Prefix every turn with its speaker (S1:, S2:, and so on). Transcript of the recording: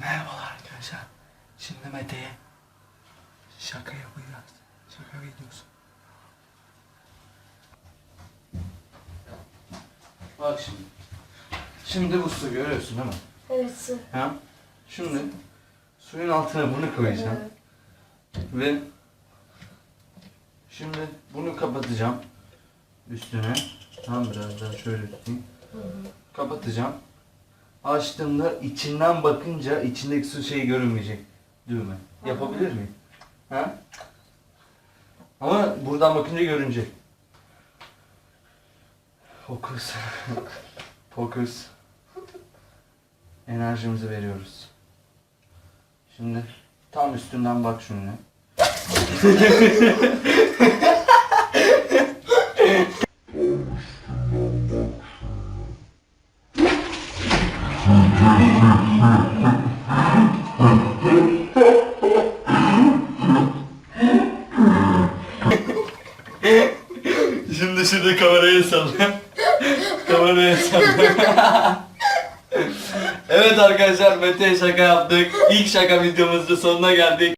S1: Merhabalar arkadaşlar. Şimdi Mete'ye şaka yapacağız. Şaka videosu. Bak şimdi. Şimdi bu su görüyorsun değil mi?
S2: Evet su.
S1: Ha? Şimdi suyun altına bunu koyacağım. Ve şimdi bunu kapatacağım üstüne. Tam biraz daha şöyle tutayım. Kapatacağım. Açtığımda içinden bakınca içindeki su şeyi görünmeyecek. Düğme. Yapabilir miyim? Ha? Ama buradan bakınca görünecek. Fokus. Fokus. Enerjimizi veriyoruz. Şimdi tam üstünden bak şunu. Şimdi şurada kamerayı salla. kamerayı salla. evet arkadaşlar Mete'ye şaka yaptık. İlk şaka videomuzun sonuna geldik.